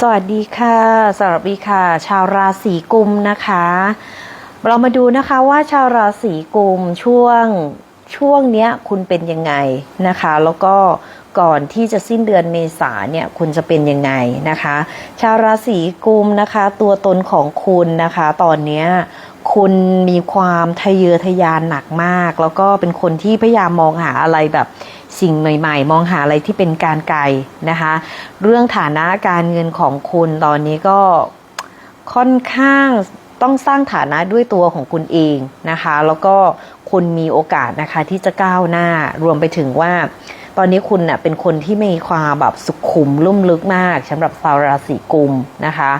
สวัสดีค่ะสวัสดีค่ะ ชาวราศีกุมนะคะ เรามาดูนะคะว่าชาวราศีกุมช่วงช่วงเนี้ยคุณเป็นยังไงนะคะ แล้วก็ก่อนที่จะสิ้นเดือนเมษาเนี่ยคุณจะเป็นยังไงนะคะ ชาวราศีกุมนะคะ ตัวตนของคุณนะคะ ตอนเนี้ย คุณมีความทะเยอทะยานหนักมาก แล้วก็เป็นคนที่พยายามมองหาอะไรแบบสิ่งใหม่ ๆ มองหาอะไรที่เป็นการไกลนะคะ เรื่องฐานะการเงินของคุณตอนนี้ก็ค่อนข้างต้องสร้างฐานะด้วยตัวของคุณเองนะคะ แล้วก็คุณมีโอกาสนะคะที่จะก้าวหน้ารวมไปถึงว่า ตอนนี้คุณน่ะเป็นคนที่มีความแบบสุขุมลุ่มลึกมากสำหรับชาวราศีกุมนะคะ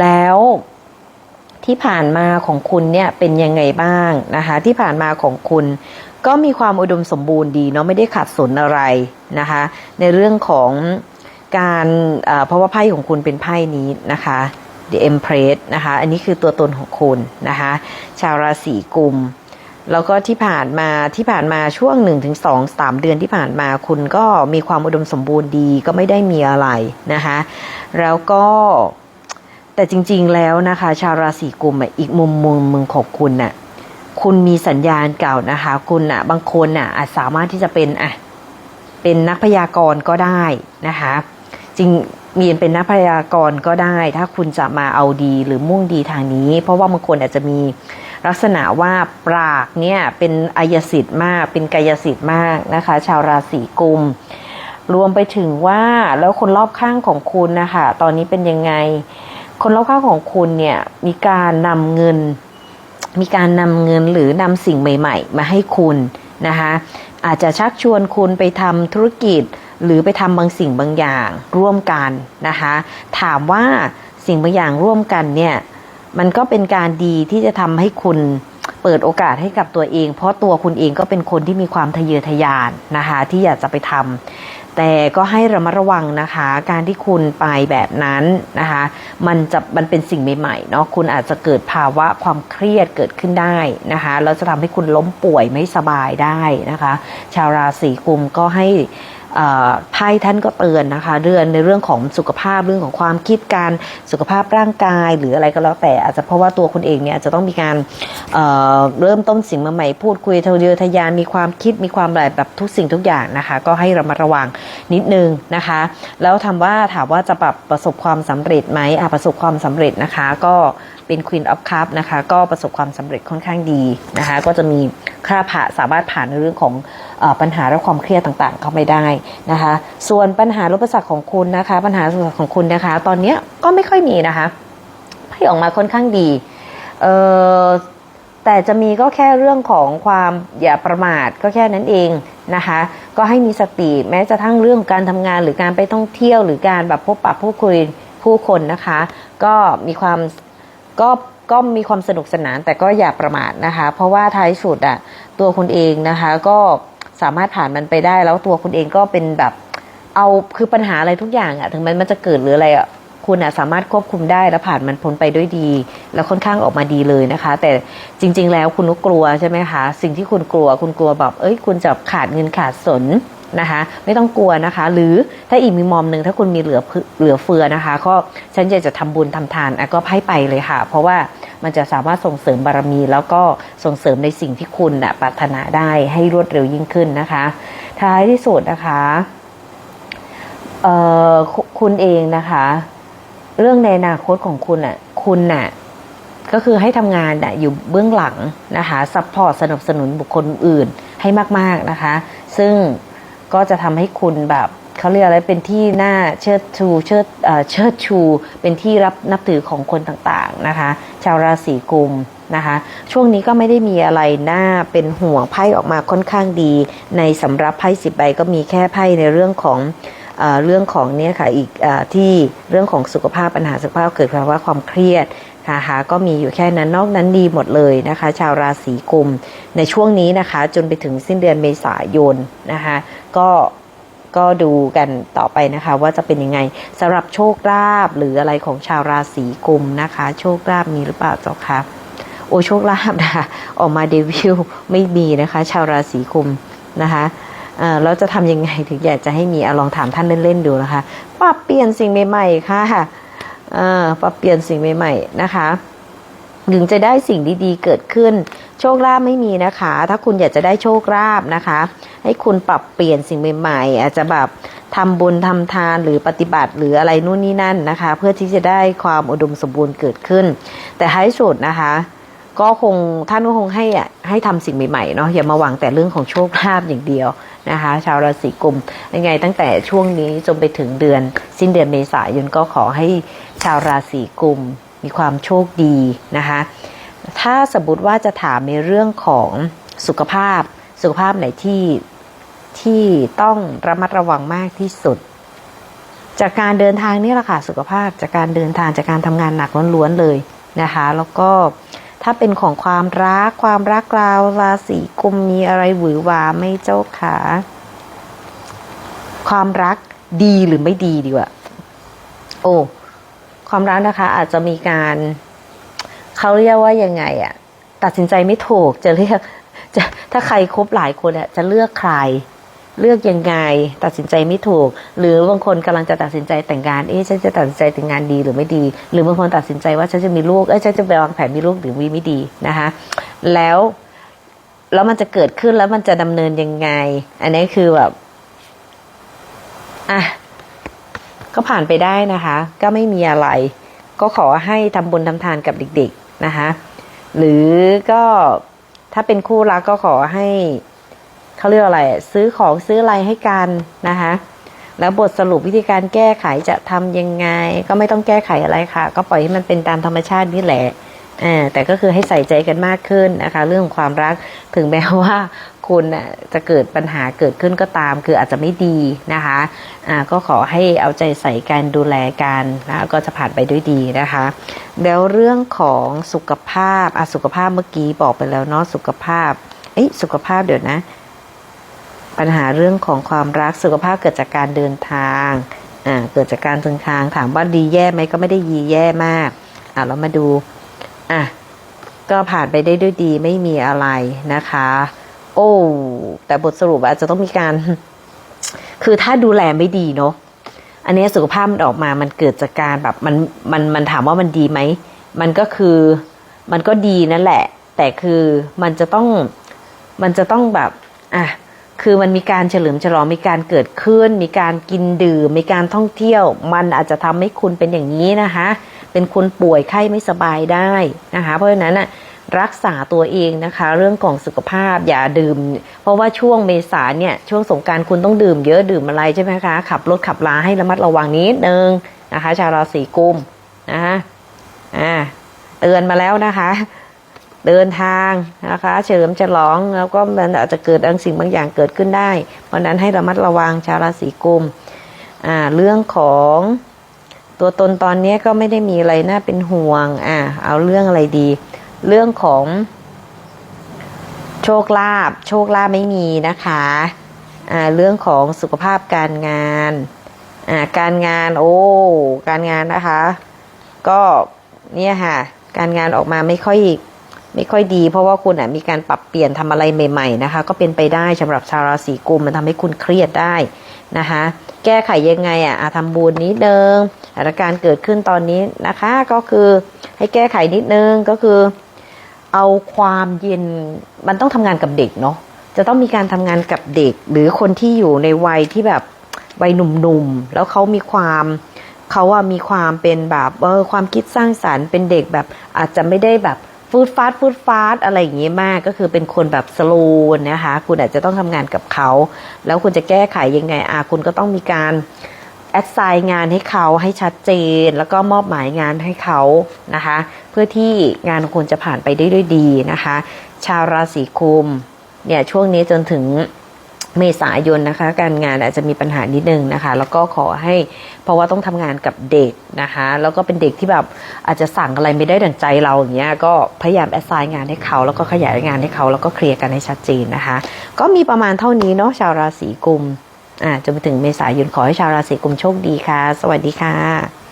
แล้ว ที่ผ่านมาของคุณเนี่ยเป็นยังไงบ้างนะคะ ที่ผ่านมาของคุณก็มีความอุดมสมบูรณ์ดีเนาะไม่ได้ขัดสนอะไรนะคะ ในเรื่องของการเอ่อเพราะว่าไพ่ของคุณเป็นไพ่นี้นะคะ The Empress นะคะ อันนี้คือตัวตนของคุณนะคะ ชาวราศีกุม แล้วก็ที่ผ่านมาที่ผ่านมาช่วง 1-2 3 เดือนที่ผ่านมาคุณก็มีความอุดมสมบูรณ์ดีก็ไม่ได้มีอะไรนะคะ แล้วก็ แต่จริงๆแล้วนะคะ ชาวราศีกุมอีกมุมมุมมึงของคุณน่ะคุณมีสัญญาณเก่านะคะ คุณอะ บางคนอะอาจสามารถที่จะเป็นอะเป็นนักพยากรณ์ก็ได้นะคะ จริงมีเป็นนักพยากรณ์ก็ได้ ถ้าคุณจะมาเอาดีหรือมุ่งดีทางนี้ เพราะว่าบางคนอาจจะมีลักษณะว่าปรากเนี่ยเป็นอายสิทธิ์มาก เป็นกายสิทธิ์มากนะคะ ชาวราศีกุม รวมไปถึงว่าแล้วคนรอบข้างของคุณนะคะตอนนี้เป็นยังไง คนรอบข้างของคุณเนี่ยมีการนำเงิน มีการนำเงินหรือนำสิ่งใหม่ ๆ มาให้คุณนะคะอาจจะชักชวนคุณไปทำธุรกิจ หรือไปทำบางสิ่งบางอย่างร่วมกันนะคะถามว่าสิ่งบางอย่างร่วมกันเนี่ยมันก็เป็นการดีที่จะทำให้คุณเปิดโอกาสให้กับตัวเอง เพราะตัวคุณเองก็เป็นคนที่มีความทะเยอทะยานนะคะที่อยากจะไปทำ แต่ก็ให้ระมัดระวังนะคะ การที่คุณไปแบบนั้นนะคะ มันจะมันเป็นสิ่งใหม่ๆเนาะคุณอาจจะเกิดภาวะความเครียดเกิดขึ้นได้นะคะแล้วจะทำให้คุณล้มป่วยไม่สบายได้นะคะ ชาวราศีกุมก็ให้ ไพ่ท่านก็เตือนนะคะ เรื่องในเรื่องของสุขภาพเรื่องของความคิดการสุขภาพร่างกาย หรืออะไรก็แล้วแต่อาจจะเพราะว่าตัวคุณเองเนี่ยอาจจะต้องมีการเเริ่มต้นสิ่งใหม่พูดคุยทะเยอทะยานมีความคิดมีความอะไรแบบทุกสิ่งทุกอย่างนะคะ ก็ให้ระมัดระวังนิดนึงนะคะ แล้วทำว่าถามว่าจะแบบประสบความสำเร็จไหมอะประสบความสำเร็จนะคะ ก็เป็น Queen of Cup นะคะ ก็ประสบความสำเร็จค่อนข้างดีนะคะ ก็จะมี ค่าผ่าสามารถผ่านในเรื่องของอปัญหาและความเครียดต่างๆ เข้าไปได้นะคะ ส่วนปัญหารุปสรรคของคุณนะคะ ปัญหาสุขของคุณนะคะ ตอนนี้ก็ไม่ค่อยมีนะคะไพ่ออกมาค่อนข้างดีเออแต่จะมีก็แค่เรื่องของความอย่าประมาทก็แค่นั้นเองนะคะ ก็ให้มีสติแม้จะทั้งเรื่องการทำงานหรือการไปท่องเที่ยวหรือการแบบพบปะพูดคุยผู้คนนะคะ ก็มีความก็ก็มีความสนุกสนานแต่ก็อย่าประมาทนะคะ เพราะว่าท้ายสุดอะ ตัวคุณเองนะคะ ก็สามารถผ่านมันไปได้แล้วตัวคุณเองก็เป็นแบบเอาคือปัญหาอะไรทุกอย่างอะถึงมันมันจะเกิดหรืออะไรอะคุณอะสามารถควบคุมได้และผ่านมันพ้นไปด้วยดี แล้วค่อนข้างออกมาดีเลยนะคะ แต่จริง ๆ แล้วคุณก็กลัวใช่ไหมคะสิ่งที่คุณกลัวคุณกลัวแบบเอ้ย คุณจะขาดเงินขาดสนนะคะ ไม่ต้องกลัวนะคะ หรือถ้าอีกมีมอมหนึ่งถ้าคุณมีเหลือเพื่อเหลือเฟือนะคะ ก็ฉันอยากจะทำบุญทำทานอะก็ให้ไปเลยค่ะ เพราะว่า มันจะสามารถส่งเสริมบารมี แล้วก็ส่งเสริมในสิ่งที่คุณอะปรารถนาได้ให้รวดเร็วยิ่งขึ้นนะคะ ท้ายที่สุดนะคะคุณเองนะคะ เรื่องในอนาคตของคุณอะคุณน่ะก็คือให้ทำงานน่ะอยู่เบื้องหลังนะคะซัพพอร์ตสนับสนุนบุคคลอื่นให้มาก ๆนะคะ ซึ่งก็จะทำให้คุณแบบ เขาเรียกอะไรเป็นที่หน่าเชิดชูเชิดเอ่อเชิดชู เป็นที่รับนับถือของคนต่างๆนะคะ ชาวราศีกุมนะคะ ช่วงนี้ก็ไม่ได้มีอะไรน่าเป็นห่วงไพ่ออกมาค่อนข้างดี ในสำรับไพ่สิบใบก็มีแค่ไพ่ในเรื่องของเรื่องของเนี่ยค่ะอีกอที่เรื่องของสุขภาพปัญหาสุขภาพเกิดภาวะความเครียดนะคะก็มีอยู่แค่นั้นนอกนั้นดีหมดเลยนะคะ ชาวราศีกุมในช่วงนี้นะคะ จนไปถึงสิ้นเดือนเมษายนนะคะ ก็ ก็ดูกันต่อไปนะคะ ว่าจะเป็นยังไงสำหรับโชคลาภหรืออะไรของชาวราศีกุมนะคะ โชคลาภมีหรือเปล่าเจ้าคะโอ้โชคลาภนะคะออกมาเดวิลไม่มีนะคะ ชาวราศีกุมนะคะเอ่อแล้วจะทำยังไงถึงอยากจะให้มีอลองถามท่านเล่นๆดูนะคะปรับเปลี่ยนสิ่งใหม่ๆค่ะปรับเปลี่ยนสิ่งใหม่ๆนะคะ ถึงจะได้สิ่งดีๆ เกิดขึ้น โชคลาภไม่มีนะคะ ถ้าคุณอยากจะได้โชคลาภนะคะ ให้คุณปรับเปลี่ยนสิ่งใหม่ๆ อาจจะแบบทำบุญทำทานหรือปฏิบัติหรืออะไรนู่นนี่นั่นนะคะ เพื่อที่จะได้ความอุดมสมบูรณ์เกิดขึ้น แต่ท้ายสุดนะคะ ก็คงท่านก็คงให้อะให้ทำสิ่งใหม่ๆเนาะอย่ามาหวังแต่เรื่องของโชคลาภอย่างเดียวนะคะ ชาวราศีกุมยังไงตั้งแต่ช่วงนี้จนไปถึงเดือน สิ้นเดือนเมษายนก็ขอให้ชาวราศีกุม มีความโชคดีนะคะ ถ้าสมมติว่าจะถามในเรื่องของสุขภาพ สุขภาพไหนที่ที่ต้องระมัดระวังมากที่สุด จากการเดินทางนี่แหละค่ะสุขภาพจากการเดินทางจากการทำงานหนักล้วนๆเลยนะคะ แล้วก็ถ้าเป็นของความรักความรักราวราศีกุมมีอะไรหวือหวาไม่เจ้าขาความรักดีหรือไม่ดีดีกว่าโอ้ ความรักนะคะ อาจจะมีการเขาเรียกว่ายังไงอะตัดสินใจไม่ถูกจะเรียกจะถ้าใครคบหลายคนอะจะเลือกใคร เลือกยังไง ตัดสินใจไม่ถูก หรือบางคนกำลังจะตัดสินใจแต่งงานเอ๊ะฉันจะตัดสินใจแต่งงานดีหรือไม่ดี หรือบางคนตัดสินใจว่าฉันจะมีลูกเอ๊ะฉันจะไปวางแผนมีลูกหรือมีไม่ดีนะคะ แล้วแล้วมันจะเกิดขึ้นแล้วมันจะดำเนินยังไง อันนี้คือแบบอะ ก็ผ่านไปได้นะคะ ก็ไม่มีอะไร ก็ขอให้ทำบุญทำทานกับเด็กๆนะคะหรือก็ถ้าเป็นคู่รักก็ขอให้เขาเรียกอะไร ซื้อของซื้ออะไรให้กันนะคะแล้วบทสรุปวิธีการแก้ไขจะทำยังไง ก็ไม่ต้องแก้ไขอะไรค่ะ ก็ปล่อยให้มันเป็นตามธรรมชาตินี่แหละแต่ก็คือให้ใส่ใจกันมากขึ้นนะคะ เรื่องของความรักถึงแม้ว่า คุณจะเกิดปัญหาเกิดขึ้นก็ตาม คืออาจจะไม่ดีนะคะอ่าก็ขอให้เอาใจใส่กันดูแลกันนะก็จะผ่านไปด้วยดีนะคะ แล้วเรื่องของสุขภาพอะสุขภาพเมื่อกี้บอกไปแล้วเนาะสุขภาพเอ๊ะสุขภาพเดี๋ยวนะ ปัญหาเรื่องของความรักสุขภาพเกิดจากการเดินทางอ่าเกิดจากการเดินทางถามว่าดีแย่ไหมก็ไม่ได้ดีแย่มากอะเรามาดูอะก็ผ่านไปได้ด้วยดีไม่มีอะไรนะคะ โอ้ แต่บทสรุปอาจจะต้องมีการ คือถ้าดูแลไม่ดีเนาะอันนี้สุขภาพมันออกมา มันเกิดจากการแบบมันมันมันถามว่ามันดีไหม มันก็คือมันก็ดีนั่นแหละ แต่คือมันจะต้องมันจะต้องแบบอะคือมันมีการเฉลิมฉลองมีการเกิดขึ้น มีการกินดื่มมีการท่องเที่ยว มันอาจจะทำให้คุณเป็นอย่างนี้นะคะ เป็นคนป่วยไข้ไม่สบายได้นะคะ เพราะฉะนั้นน่ะ รักษาตัวเองนะคะ เรื่องของสุขภาพอย่าดื่ม เพราะว่าช่วงเมษาเนี่ยช่วงสงการคุณต้องดื่มเยอะดื่มอะไรใช่ไหมคะ ขับรถขับลาให้ระมัดระวังนิดนึงนะคะ ชาวราศีกุมนะคะอ่าเตือนมาแล้วนะคะ เดินทางนะคะ เฉลิมฉลองแล้วก็มันอาจจะเกิดบางสิ่งบางอย่างเกิดขึ้นได้ เพราะนั้นให้ระมัดระวังชาวราศีกุมอ่าเรื่องของตัวตนตอนนี้ก็ไม่ได้มีอะไรน่าเป็นห่วงอ่าเอาเรื่องอะไรดี เรื่องของ โชคลาภโชคลาภไม่มีนะคะอ่าเรื่องของสุขภาพการงานอ่าการงานโอ้การงานนะคะ ก็เนี่ยค่ะการงานออกมาไม่ค่อยไม่ค่อยดี เพราะว่าคุณมีการปรับเปลี่ยนทำอะไรใหม่ๆนะคะ ก็เป็นไปได้สำหรับชาวราศีกุมมันทำให้คุณเครียดได้นะคะ แก้ไขยังไงอะอะทำบุญนิดนึงสถานการณ์เกิดขึ้นตอนนี้นะคะ ก็คือให้แก้ไขนิดนึงก็คือ เอาความเย็นมันต้องทำงานกับเด็กเนาะจะต้องมีการทำงานกับเด็ก หรือคนที่อยู่ในวัยที่แบบวัยหนุ่มๆแล้วเขามีความเขาอะมีความเป็นแบบเออความคิดสร้างสารรค์เป็นเด็กแบบอาจจะไม่ได้แบบฟูดฟาสฟูดฟาสอะไรอย่างงี้มากก็คือเป็นคนแบบสโลว์นะคะ คุณอาจจะต้องทำงานกับเขา แล้วคุณจะแก้ไขยังไงอะคุณก็ต้องมีการ แอดไซน์งานให้เขาให้ชัดเจน แล้วก็มอบหมายงานให้เขานะคะ เพื่อที่งานของคุณจะผ่านไปได้ด้วยดีนะคะ ชาวราศีกุมเนี่ยช่วงนี้จนถึงเมษายนนะคะ การงานอาจจะมีปัญหานิดนึงนะคะ แล้วก็ขอให้เพราะว่าต้องทำงานกับเด็กนะคะ แล้วก็เป็นเด็กที่แบบอาจจะสั่งอะไรไม่ได้ดั่งใจเราอย่างเงี้ยก็พยายามแอดไซน์งานให้เขา แล้วก็ขยายงานให้เขาแล้วก็เคลียร์กันให้ชัดเจนนะคะ ก็มีประมาณเท่านี้เนาะชาวราศีกุม จนไปถึงเมษายนขอให้ชาวราศีกุมโชคดีค่ะ สวัสดีค่ะ